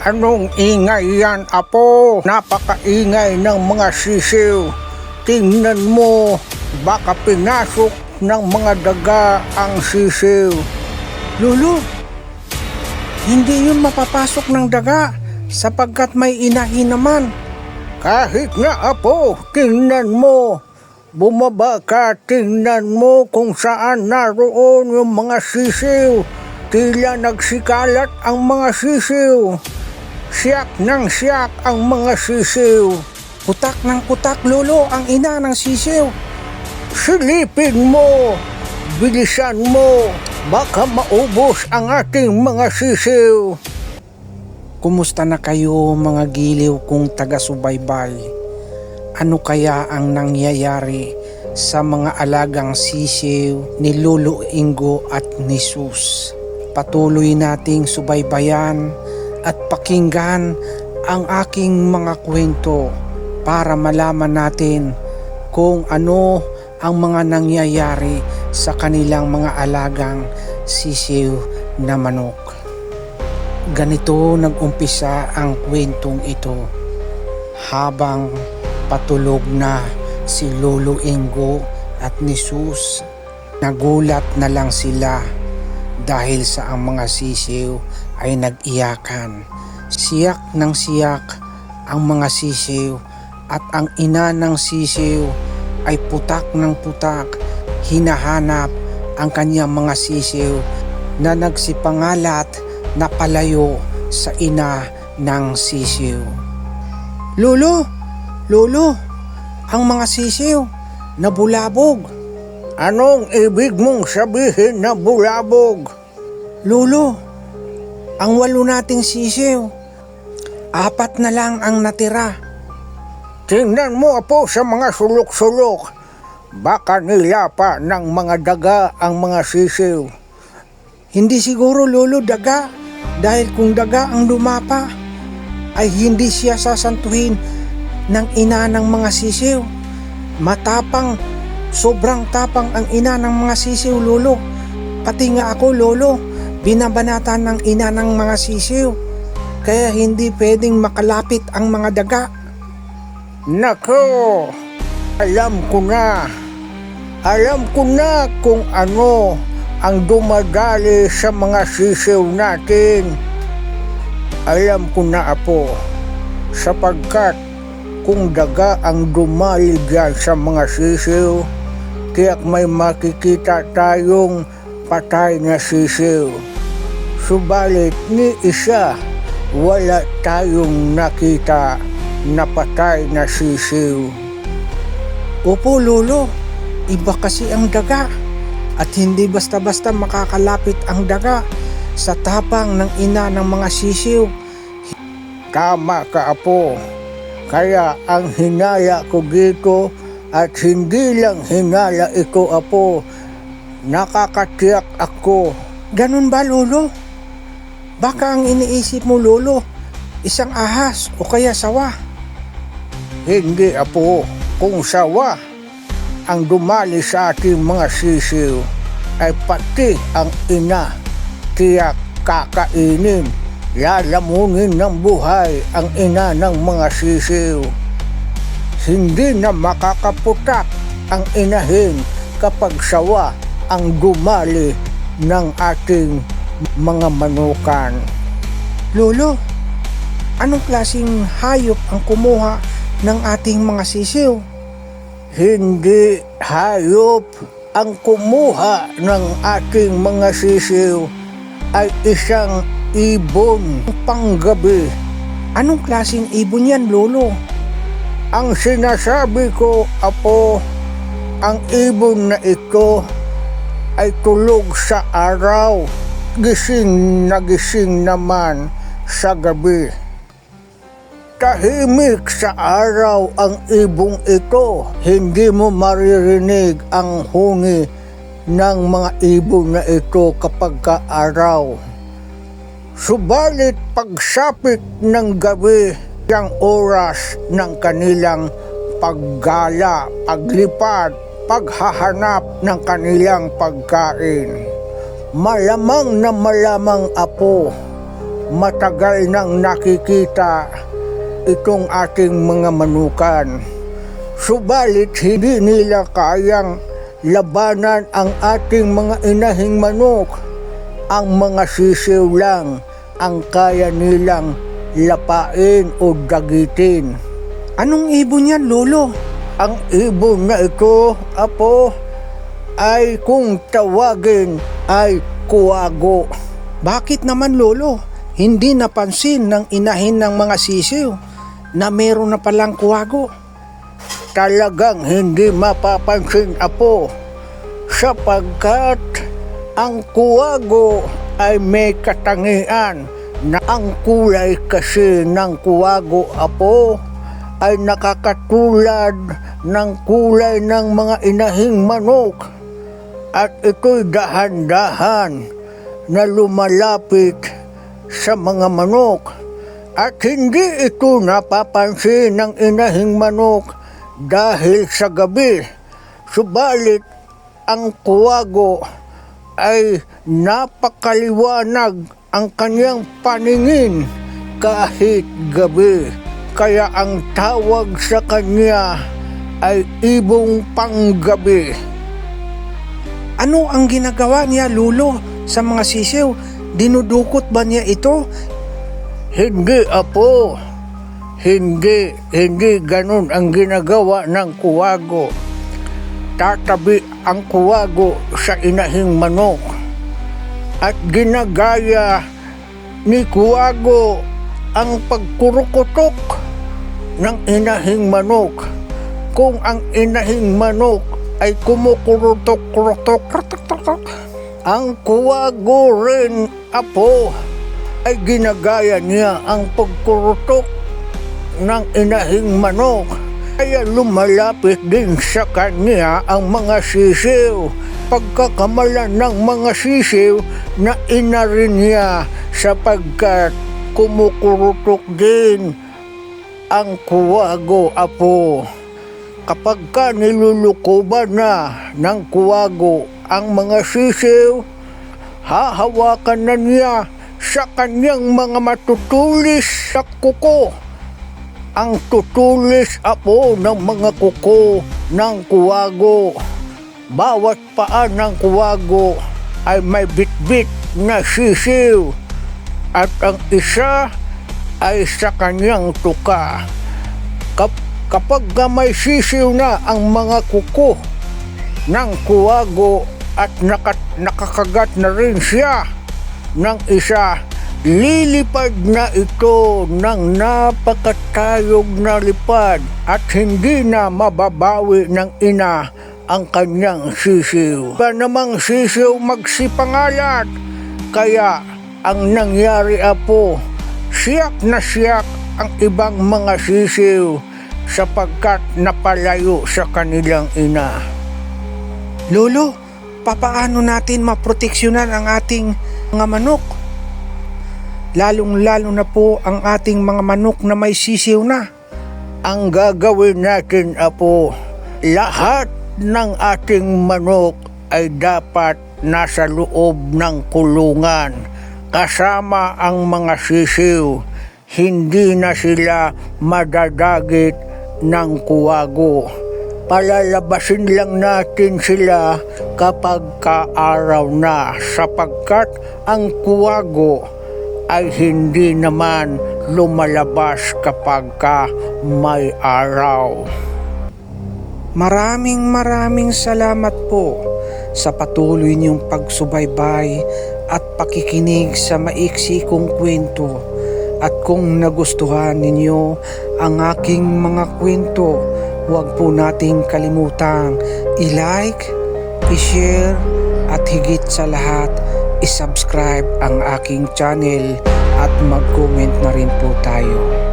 Anong ingay yan, Apo? Napakaingay ng mga sisiw. Tingnan mo, baka pinasok ng mga daga ang sisiw. Lolo, hindi yun mapapasok ng daga sapagkat may inahin naman. Kahit na, Apo, tingnan mo. Bumaba ka, tingnan mo kung saan naroon yung mga sisiw. Tila nagsikalat ang mga sisiw. Siyak ng siyak ang mga sisiw. Putak ng putak, Lolo, ang ina ng sisiw. Silipin mo! Bilisan mo! Baka maubos ang ating mga sisiw. Kumusta na kayo mga giliw kong taga-subaybay? Ano kaya ang nangyayari sa mga alagang sisiw ni Lolo Ingo at ni Sus? Patuloy nating subaybayan at pakinggan ang aking mga kwento para malaman natin kung ano ang mga nangyayari sa kanilang mga alagang sisiw na manok. Ganito nag-umpisa ang kwentong ito habang patulog na si Lolo Ingo at ni Sus. Nagulat na lang sila dahil sa ang mga sisiw ay nag-iyakan. Siyak ng siyak ang mga sisiw at ang ina ng sisiw ay putak ng putak hinahanap ang kanyang mga sisiw na nagsipangalat na palayo sa ina ng sisiw. Lolo! Lolo! Ang mga sisiw nabulabog. Anong ibig mong sabihin na bulabog? Lolo! Ang walo nating sisiw. Apat na lang ang natira. Tingnan mo apo sa mga sulok-sulok. Baka nilapa ng mga daga ang mga sisiw. Hindi siguro lolo daga dahil kung daga ang lumapa ay hindi siya sasantuhin ng ina ng mga sisiw. Matapang, sobrang tapang ang ina ng mga sisiw lolo. Pati nga ako lolo, binabanatan ng ina ng mga sisiw. Kaya hindi pwedeng makalapit ang mga daga. Nako, alam ko na. Alam ko na kung ano ang dumadali sa mga sisiw natin. Alam ko na apo, sapagkat kung daga ang dumali dyan sa mga sisiw, tiyak may makikita tayong patay na sisiw. Subalit ni isa, wala tayong nakita na patay na sisiw. Opo lolo, iba kasi ang daga at hindi basta-basta makakalapit ang daga sa tapang ng ina ng mga sisiw. Tama ka apo. Kaya ang hinala ko dito at hindi lang hinala ito apo, nakakatiyak ako. Ganun ba lolo? Baka ang iniisip mo lolo, isang ahas o kaya sawa. Hindi apo, kung sawa ang dumali sa ating mga sisiw ay pati ang ina tiyak kakainin. Lalamunin ng buhay ang ina ng mga sisiw. Hindi na makakaputak ang inahin kapag sawa ang dumali ng ating mga manukan. Lolo, anong klaseng hayop ang kumuha ng ating mga sisiw? Hindi hayop ang kumuha ng ating mga sisiw ay isang ibon panggabi. Anong klaseng ibon yan, Lolo? Ang sinasabi ko, Apo, ang ibon na ito ay tulog sa araw, gising na gising naman sa gabi. Tahimik sa araw ang ibong ito. Hindi mo maririnig ang huni ng mga ibon na ito kapag kaaraw. Subalit pagsapit ng gabi, ang oras ng kanilang paggala, paglipad, paghahanap ng kanilang pagkain. Malamang na malamang apo matagal nang nakikita itong ating mga manukan. Subalit hindi nila kayang labanan ang ating mga inahing manok. Ang mga sisiw lang ang kaya nilang lapain o dagitin. Anong ibon yan, Lolo? Ang ibon na ito, apo, ay kung tawagin ay kuwago. Bakit naman, Lolo? Hindi napansin ng inahin ng mga sisiw na meron na palang kuwago. Talagang hindi mapapansin, apo, sapagkat ang kuwago ay may katangian na ang kulay kasi ng kuwago, apo, ay nakakatulad ng kulay ng mga inahing manok at ito'y dahan-dahan na lumalapit sa mga manok at hindi ito napapansin ng inahing manok dahil sa gabi. Subalit ang kuwago ay napakaliwanag ang kanyang paningin kahit gabi. Kaya ang tawag sa kanya ay ibong panggabi. Ano ang ginagawa niya, Lolo, sa mga sisiw? Dinudukot ba niya ito? Hindi apo. Hindi, hindi ganun ang ginagawa ng kuwago. Tatabi ang kuwago sa inahing manok. At ginagaya ni kuwago ang pagkurukotok ng inahing manok. Kung ang inahing manok ay kumukurutok-kurutok, rutok-tok, ang kuwago rin, apo, ay ginagaya niya ang pagkurutok ng inahing manok. Kaya lumalapit din sa kanya ang mga sisiw. Pagkakamalan ng mga sisiw na ina rin niya sapagkat kumukurutok din ang kuwago apo. Kapag ka nilulukuban na ng kuwago ang mga sisiw, hahawakan na niya sa kanyang mga matutulis sa kuko. Ang tutulis apo ng mga kuko ng kuwago. Bawat paa ng kuwago ay may bitbit na sisiw at ang isa ay sa kanyang tuka. Kap kapag ka may sisiw na ang mga kuko ng kuwago at nakat nakakagat na rin siya ng isa, lilipad na ito ng napakatayog na lipad at hindi na mababawi ng ina ang kanyang sisiw. Ba namang sisiw magsipangalat, kaya ang nangyari apo, siyak na siyak ang ibang mga sisiw sapagkat napalayo sa kanilang ina. Lolo, papaano natin maproteksyonan ang ating mga manok? Lalong-lalo na po ang ating mga manok na may sisiw na. Ang gagawin natin, Apo, lahat ng ating manok ay dapat nasa loob ng kulungan kasama ang mga sisiw. Hindi na sila madadagit ng kuwago. Palalabasin lang natin sila kapag kaaraw na sapagkat ang kuwago ay hindi naman lumalabas kapag ka may araw. Maraming maraming salamat po sa patuloy niyong pagsubaybay at pakikinig sa maiksi kong kwento. At kung nagustuhan ninyo ang aking mga kwento, huwag po nating kalimutang i-like, i-share, at higit sa lahat, i-subscribe ang aking channel at mag-comment na rin po tayo.